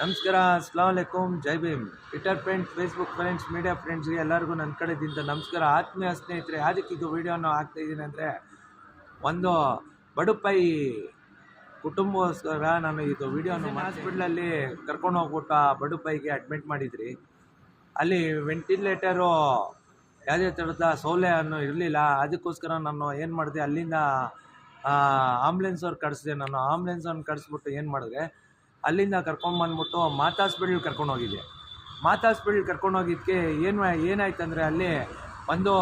ನಮಸ್ಕಾರ ಅಸ್ಲಾಂ ವಲೈಕುಮ್ ಜೈ Bhim. Twitter friends Facebook friends media ಫ್ರೆಂಡ್ಸ್ಗೆ ಎಲ್ಲರಿಗೂ ನನ್ನ ಕಡೆದಿಂದ ನಮಸ್ಕಾರ. ಆತ್ಮೀಯ ಸ್ನೇಹಿತರೆ ಅದಕ್ಕೆ ಇದು ವಿಡಿಯೋನ ಹಾಕ್ತಾ ಇದ್ದೀನಿ ಅಂದರೆ ಒಂದು ಬಡುಪೈ ಕುಟುಂಬಕ್ಕೋಸ್ಕರ ನಾನು ಇದು ವೀಡಿಯೋನ ಹಾಸ್ಪಿಟ್ಲಲ್ಲಿ ಕರ್ಕೊಂಡು ಹೋಗ್ಬಿಟ್ಟು ಆ ಬಡುಪೈಗೆ ಅಡ್ಮಿಟ್ ಮಾಡಿದ್ರಿ. ಅಲ್ಲಿ ವೆಂಟಿಲೇಟರು ಯಾವುದೇ ಥರದ ಸೌಲಭ್ಯವನ್ನು ಇರಲಿಲ್ಲ. ಅದಕ್ಕೋಸ್ಕರ ನಾನು ಏನು ಮಾಡಿದೆ ಅಲ್ಲಿಂದ ಆಂಬ್ಲೆನ್ಸ್ ಅವ್ರು ಕಳಿಸಿದೆ ನಾನು ಆಂಬ್ಲೆನ್ಸ್ ಅವ್ರನ್ನ ಕಳಿಸ್ಬಿಟ್ಟು ಏನು ಮಾಡಿದೆ ಅಲ್ಲಿಂದ ಕರ್ಕೊಂಬಂದ್ಬಿಟ್ಟು ಮಾತಾ ಹಾಸ್ಪಿಟ್ಲಿಗೆ ಕರ್ಕೊಂಡು ಹೋಗಿದ್ದೆ. ಮಾತಾ ಹಾಸ್ಪಿಟ್ಲಿಗೆ ಕರ್ಕೊಂಡು ಹೋಗಿದ್ದಕ್ಕೆ ಏನು ಏನಾಯ್ತು ಅಂದರೆ ಅಲ್ಲಿ ಒಂದು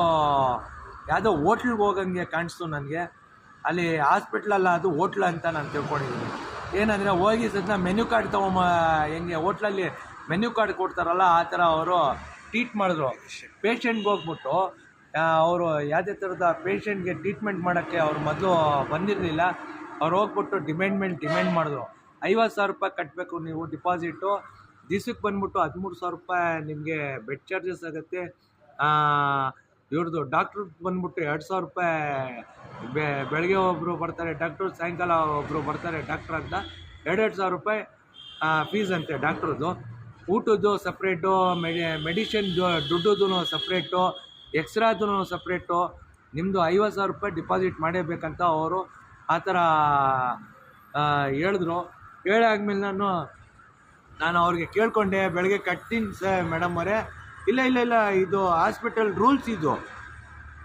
ಯಾವುದೋ ಹೋಟ್ಲಿಗೆ ಹೋಗಂಗೆ ಕಾಣಿಸ್ತು ನನಗೆ. ಅಲ್ಲಿ ಹಾಸ್ಪಿಟ್ಲಲ್ಲ ಅದು ಹೋಟ್ಲ್ ಅಂತ ನಾನು ತಿಳ್ಕೊಂಡಿದ್ದೀನಿ. ಏನಂದರೆ ಹೋಗಿ ಸದ್ನ ಮೆನ್ಯೂ ಕಾರ್ಡ್ ತೊಗೊಂಬ ಹೆಂಗೆ ಹೋಟ್ಲಲ್ಲಿ ಮೆನ್ಯೂ ಕಾರ್ಡ್ ಕೊಡ್ತಾರಲ್ಲ ಆ ಥರ ಅವರು ಟ್ರೀಟ್ ಮಾಡಿದ್ರು. ಪೇಷಂಟ್ಗೆ ಹೋಗ್ಬಿಟ್ಟು ಅವರು ಯಾವುದೇ ಥರದ ಪೇಷಂಟ್ಗೆ ಟ್ರೀಟ್ಮೆಂಟ್ ಮಾಡೋಕ್ಕೆ ಅವ್ರು ಮೊದಲು ಬಂದಿರಲಿಲ್ಲ. ಅವ್ರು ಹೋಗ್ಬಿಟ್ಟು ಡಿಮ್ಯಾಂಡ್ಮೆಂಟ್ ಡಿಮ್ಯಾಂಡ್ ಮಾಡಿದ್ರು. ಐವತ್ತು ಸಾವಿರ ರೂಪಾಯಿ ಕಟ್ಟಬೇಕು ನೀವು ಡಿಪಾಸಿಟು. ದಿವ್ಸಕ್ಕೆ ಬಂದ್ಬಿಟ್ಟು ಹದಿಮೂರು ಸಾವಿರ ರೂಪಾಯಿ ನಿಮಗೆ ಬೆಡ್ ಚಾರ್ಜಸ್ ಆಗುತ್ತೆ. ಇವ್ರದ್ದು ಡಾಕ್ಟ್ರ್ ಬಂದ್ಬಿಟ್ಟು ಎರಡು ಸಾವಿರ ರೂಪಾಯಿ ಬೆ, ಬೆಳಗ್ಗೆ ಒಬ್ಬರು ಬರ್ತಾರೆ ಡಾಕ್ಟ್ರು, ಸಾಯಂಕಾಲ ಒಬ್ಬರು ಬರ್ತಾರೆ ಡಾಕ್ಟ್ರ್ ಅಂತ ಎರಡೆರಡು ಸಾವಿರ ರೂಪಾಯಿ ಫೀಸ್ ಅಂತೆ ಡಾಕ್ಟ್ರದ್ದು. ಊಟದ್ದು ಸಪ್ರೇಟು ಮೆಡಿ ಮೆಡಿಷನ್ ದುಡ್ಡದು ಸಪ್ರೇಟು ಎಕ್ಸ್ರಾದು ಸಪ್ರೇಟು ನಿಮ್ಮದು ಐವತ್ತು ಸಾವಿರ ರೂಪಾಯಿ ಡಿಪಾಸಿಟ್ ಮಾಡೇಬೇಕಂತ ಅವರು ಆ ಥರ ಹೇಳಿದ್ರು. ಹೇಳಾದ್ಮೇಲೆ ನಾನು ನಾನು ಅವ್ರಿಗೆ ಕೇಳಿಕೊಂಡೆ, ಬೆಳಗ್ಗೆ ಕಟ್ತೀನಿ ಸರ್ ಮೇಡಮ್ ಅವರೇ, ಇಲ್ಲ ಇಲ್ಲ ಇಲ್ಲ, ಇದು ಹಾಸ್ಪಿಟಲ್ ರೂಲ್ಸ್ ಇದು.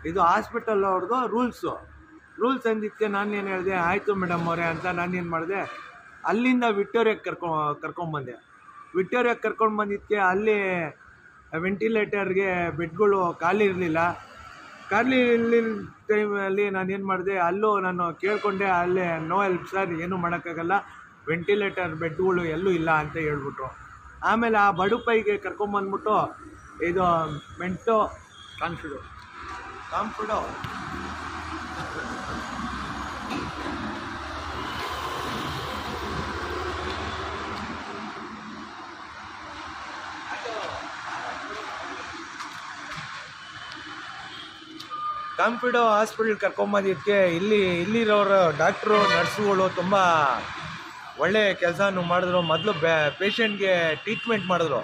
ಇದು ಹಾಸ್ಪಿಟಲ್ ಅವ್ರದ್ದು ರೂಲ್ಸು ರೂಲ್ಸ್ ಅಂದಿದ್ದಕ್ಕೆ ನಾನು ಏನು ಹೇಳಿದೆ, ಆಯಿತು ಮೇಡಮ್ ಅವರೇ, ಅಂತ ನಾನು ಏನು ಮಾಡಿದೆ, ಅಲ್ಲಿಂದ ವಿಕ್ಟೋರಿಯಾಗೆ ಕರ್ಕೊ ಕರ್ಕೊಂಡ್ಬಂದೆ ವಿಕ್ಟೋರಿಯಾಗೆ ಕರ್ಕೊಂಡು ಬಂದಿದ್ದಕ್ಕೆ ಅಲ್ಲಿ ವೆಂಟಿಲೇಟರ್ಗೆ ಬೆಡ್ಗಳು ಖಾಲಿ ಇರಲಿಲ್ಲ. ಖಾಲಿ ಟೈಮಲ್ಲಿ ನಾನು ಏನು ಮಾಡಿದೆ, ಅಲ್ಲೂ ನಾನು ಕೇಳಿಕೊಂಡೆ, ಅಲ್ಲೇ ನೋ ಹೆಲ್ಪ್ ಸರ್ ಏನೂ ಮಾಡೋಕ್ಕಾಗಲ್ಲ. ವೆಂಟಿಲೇಟರ್ ಬೆಡ್ಗಳು ಎಲ್ಲೂ ಇಲ್ಲ ಅಂತ ಹೇಳ್ಬಿಟ್ರು. ಆಮೇಲೆ ಆ ಬಡುಪೈಗೆ ಕರ್ಕೊಂಬಂದ್ಬಿಟ್ಟು ಇದು ಮೆಂಟೋ ಕಾನ್ಫಿಡು. ಕಾನ್ಫಿಡು. ಕಾನ್ಫಿಡೋ ಹಾಸ್ಪಿಟಲ್ ಕರ್ಕೊಂಬಂದಿದ್ದಕ್ಕೆ ಇಲ್ಲಿ ಇಲ್ಲಿರೋರು ಡಾಕ್ಟ್ರು, ನರ್ಸುಗಳು ತುಂಬ ಒಳ್ಳೆ ಕೆಲಸನೂ ಮಾಡಿದ್ರು. ಮೊದಲು ಪೇಷಂಟ್ಗೆ ಟ್ರೀಟ್ಮೆಂಟ್ ಮಾಡಿದ್ರು.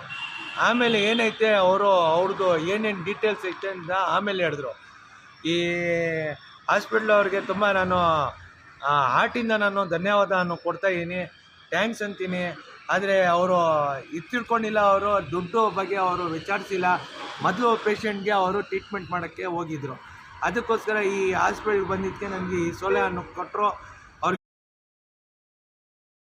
ಆಮೇಲೆ ಏನೈತೆ ಅವರು ಅವ್ರದ್ದು ಏನೇನು ಡೀಟೇಲ್ಸ್ ಐತೆ ಅಂತ ಆಮೇಲೆ ಹೇಳಿದ್ರು. ಈ ಹಾಸ್ಪಿಟ್ಲ್ ಅವ್ರಿಗೆ ತುಂಬ ನಾನು ಹಾರ್ಟಿಂದ ನಾನು ಧನ್ಯವಾದವನ್ನು ಕೊಡ್ತಾ ಇದ್ದೀನಿ. ಥ್ಯಾಂಕ್ಸ್ ಅಂತೀನಿ. ಆದರೆ ಅವರು ಇತ್ತಿಳ್ಕೊಂಡಿಲ್ಲ ಅವರು, ದುಡ್ಡು ಬಗ್ಗೆ ಅವರು ವಿಚಾರಿಸಿಲ್ಲ. ಮೊದಲು ಪೇಷಂಟ್ಗೆ ಅವರು ಟ್ರೀಟ್ಮೆಂಟ್ ಮಾಡೋಕ್ಕೆ ಹೋಗಿದ್ರು. ಅದಕ್ಕೋಸ್ಕರ ಈ ಹಾಸ್ಪಿಟ್ಲ್ಗೆ ಬಂದಿದ್ದಕ್ಕೆ ನನಗೆ ಈ ಸೌಲಭ್ಯವನ್ನು ಕೊಟ್ಟರು